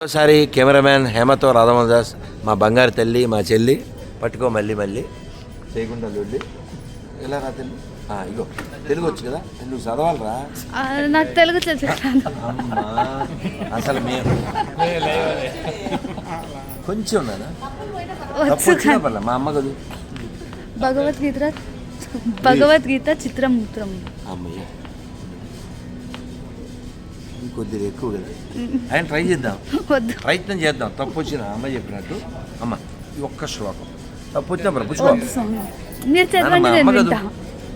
ఒకసారి కెమెరామ్యాన్ హేమతో రాధమదాస్ మా బంగారు తల్లి మా చెల్లి పట్టుకో మళ్ళీ మళ్ళీ. చేయకుండా లొల్లి ఎలా రా తల్లి ఆ, ఇగో తెలుగు వచ్చు కదా? నువ్వు చదవాలరా. ఆ, నాకు తెలుగు తెలుసు. అమ్మా అసలు మేము కొంచెం ఉన్నానా? తప్పు వచ్చు వచ్చినా పర్లే మా అమ్మ కదూ. భగవద్గీత భగవద్గీత చిత్రమూత్రం. అమ్మయ్య. కొద్దిగా ఎక్కువ కదా. ఆయన ట్రై చేద్దాం. ప్రయత్నం చేద్దాం. తప్పు వచ్చిన అమ్మ చెప్పినట్టు. అమ్మ ఈ ఒక్క శ్లోకం. తప్పు వచ్చినా పర్లే పుచ్చుకో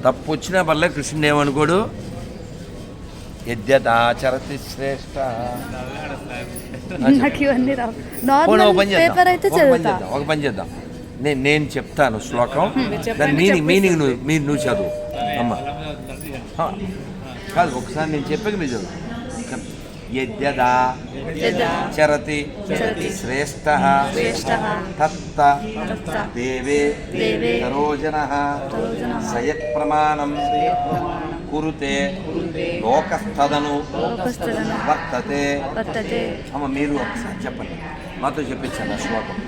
తప్పు వచ్చినా పర్లే కృష్ణుడు ఏమనుకోడు? యద్యదాచరతి శ్రేష్ట. ఒక పని పేపర్ అయితే చేద్దాం. నేను నేను చెప్తాను శ్లోకం. దాని మీనింగ్ మీనింగ్ నువ్వు మీరు నువ్వు చదువు. అమ్మ. హ, కాదు ఒకసారి నేను చెప్పాక మీరు చదువు. దేవే దేవే సరోజన సరోజనః సయత్ ప్రమాణం కురుతే లోకస్థదను వర్తతే. అమ్మ మీరు ఒకసారి చెప్పండి. మాతో చెప్పించండి శ్లోకం.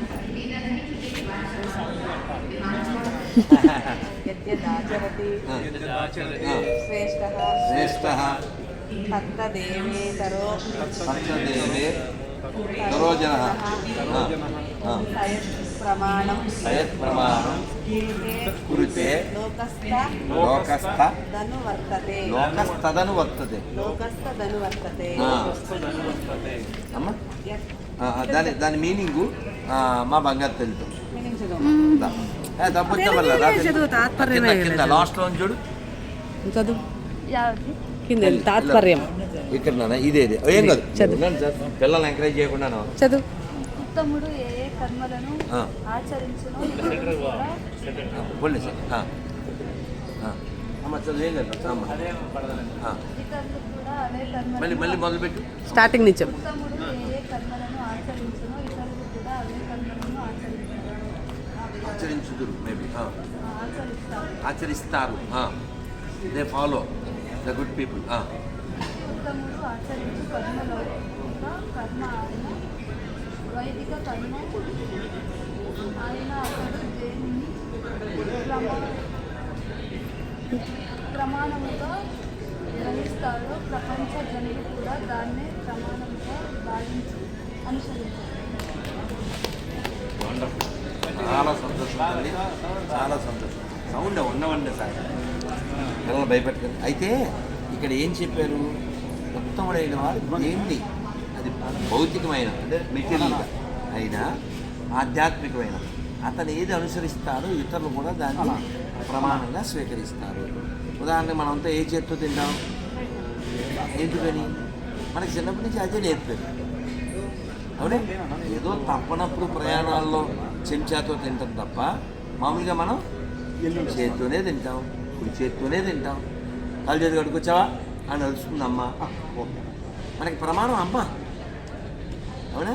శ్రేష్ట ధను వర్తతే లోకస్థదను వర్తతే లోకస్థ ధను వర్తతే ఆ. అమ్మ? యత్ ఆ, ఆ, దాని దాని మీనింగు మా బంగారు తెలుసు meaning చదువు. తప్పు వచ్చిన వల్ల రా తెలుగు. చదువు, తాత్పర్యం కింద- వేయలేదు. కింద లాస్ట్లో చూడు. చదువు. కింద తాత్పర్యం. ఇక్కడ ఇదే ఇదే. ఏం కాదు? పిల్లల్ని ఎంకరేజ్ చేయకుండాను? చదువు. ఉత్తముడు ఏ ఏ కర్మలను. ఆచరించును మళ్ళీ మళ్ళీ మొదలుపెట్టు. స్టార్టింగ్ నుంచి చెప్పు. ఉత్తముడు ఏ ఏ కర్మలను ఆచరించును ఇతరులు కూడా అవే కర్మలను ఆచరించును ఆచరించుదురు మేబీ ఆచరిస్తారు ఆచరిస్తారు they follow the good people వైదిక కర్మ ఆయన అతడు దేనిని ప్రమా ప్రమాణముగా గ్రహిస్తాడో ప్రపంచ జనులు కూడా దాన్నే ప్రమాణముగా భావించి అనుసరించారు. చాలా సంతోషం చాలా సంతోషం. సౌండ్ ఉండవండి సార్. పిల్లలు భయపెట్టకండి. అయితే ఇక్కడ ఏం చెప్పారు? ఉత్తముడైన వాడు ఏంటి? అది భౌతికమైన అంటే మెటీరియల్గా అయినా ఆధ్యాత్మికమైన. అతను ఏది అనుసరిస్తాడో ఇతరులు కూడా దాన్ని ప్రమాణంగా స్వీకరిస్తారు. ఉదాహరణకి మనంతా ఏ చేత్తో తింటాం? ఎందుకని మనకి చిన్నప్పటి నుంచి అదే నేర్పారు అవునే? ఏదో తప్పనప్పుడు ప్రయాణాల్లో చెంచాతో తింటాం తప్ప మామూలుగా మనం చేత్తోనే తింటాం. కుడి చేత్తోనే తింటాం. కాలు చేతి కడుకొచ్చావా అని అరుస్తుంది అమ్మ. ఓకే. మనకి ప్రమాణం అమ్మ. అవునా?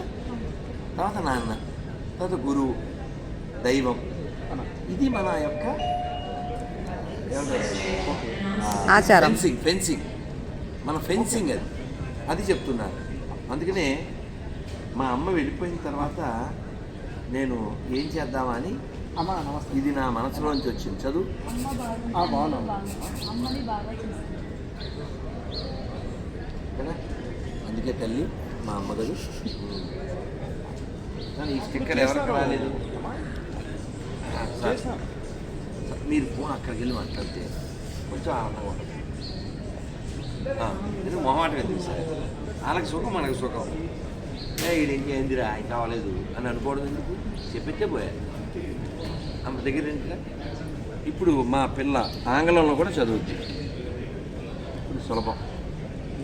తర్వాత నాన్న. తర్వాత గురువు. దైవం. ఇది మన యొక్క ఆచారం. ఫెన్సింగ్ ఫెన్సింగ్ మన ఫెన్సింగ్ అది. అది చెప్తున్నారు. అందుకనే మా అమ్మ వెళ్ళిపోయిన తర్వాత నేను ఏం చేద్దామని ఇది నా మనసులోంచి వచ్చింది. చదువు? అందుకే తల్లి మా అమ్మగారు. కానీ ఈ స్టిక్కర్ ఎవరికి రాలేదు. మీరు ఫోన్ అక్కడికి వెళ్ళి మాట్లాడితే కొంచెం ఆనందంగా ఉంటుంది. ఆ, ఇది మొహమాటగా తెలుసు వాళ్ళకి సుఖం మనకి సుఖం. ఏ ఇది ఇంకేందిరా ఆయన కావలేదు అని అనుకోవడం ఎందుకు? చెప్పితే పోయా అమ్మ దగ్గర ఇప్పుడు మా పిల్ల ఆంగ్లంలో కూడా చదువుద్ది. ఇప్పుడు సులభం.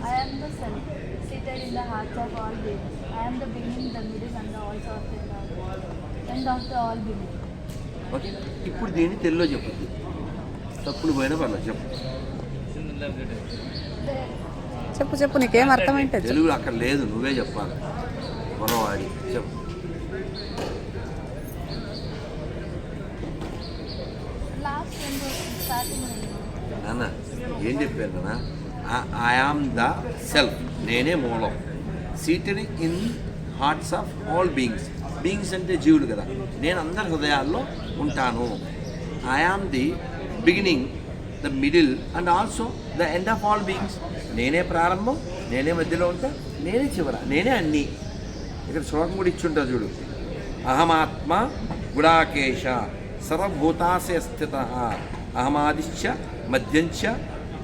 I am the self, seated in the hearts of all beings. I am the beginning, the middle, and the also of the end, end of the all being. Okay? ఇప్పుడు దీన్ని తెలుగులో చెప్పుద్ది తప్పులు పోయినా పర్లేదు చెప్పు. చెప్పు చెప్పు నీకేం అర్థమైంటుంది తెలుగులో అక్కడ లేదు నువ్వే చెప్పాలి. పొరవాడి చెప్పు Last end of starting end. నాన్న ఏం చెప్పాను నాన్న? ఐఆమ్ ద సెల్ఫ్ నేనే మూలం. Seated in hearts of all beings beings అంటే జీవులు కదా. నేను అందరి హృదయాల్లో ఉంటాను. I am the beginning the middle and also the end of all beings నేనే ప్రారంభం నేనే మధ్యలో ఉంటా నేనే చివర నేనే అన్నీ. ఇక్కడ శ్లోకం కూడా ఇచ్చుంటా చూడు. అహమాత్మ గుడాకేశ సర్వభూతాసే స్థిత. అహమాదిశ్చ మధ్యంచ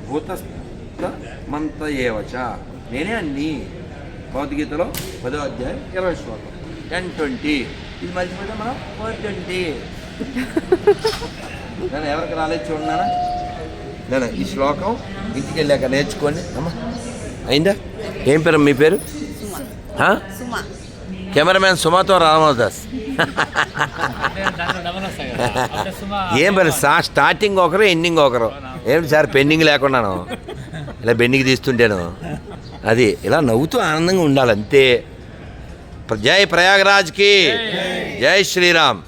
భూతస్థ మంత ఏవచ. నేనే అన్నీ భగవద్గీతలో పదో అధ్యాయం ఇరవై శ్లోకం. టెన్ ట్వంటీ ఇది మర్చిపోతే మనం ఫోర్ ట్వంటీ నేను ఎవరికి రాలేదు చూడన్నానా నేను ఈ శ్లోకం ఇంటికి వెళ్ళాక నేర్చుకోండి. అమ్మా అయిందా? ఏం పేరు మీ పేరు? కెమెరామ్యాన్ సుమాతో రామదాస్. ఏం సా స్టార్టింగ్ ఒకరు ఎండింగ్ ఒకరు. ఏమిటి సార్ పెండింగ్ లేకున్నాను ఇలా బెండింగ్ తీస్తుంటాను. అది ఇలా నవ్వుతూ ఆనందంగా ఉండాలి అంతే జై. ప్రయాగరాజ్కి జై శ్రీరామ్.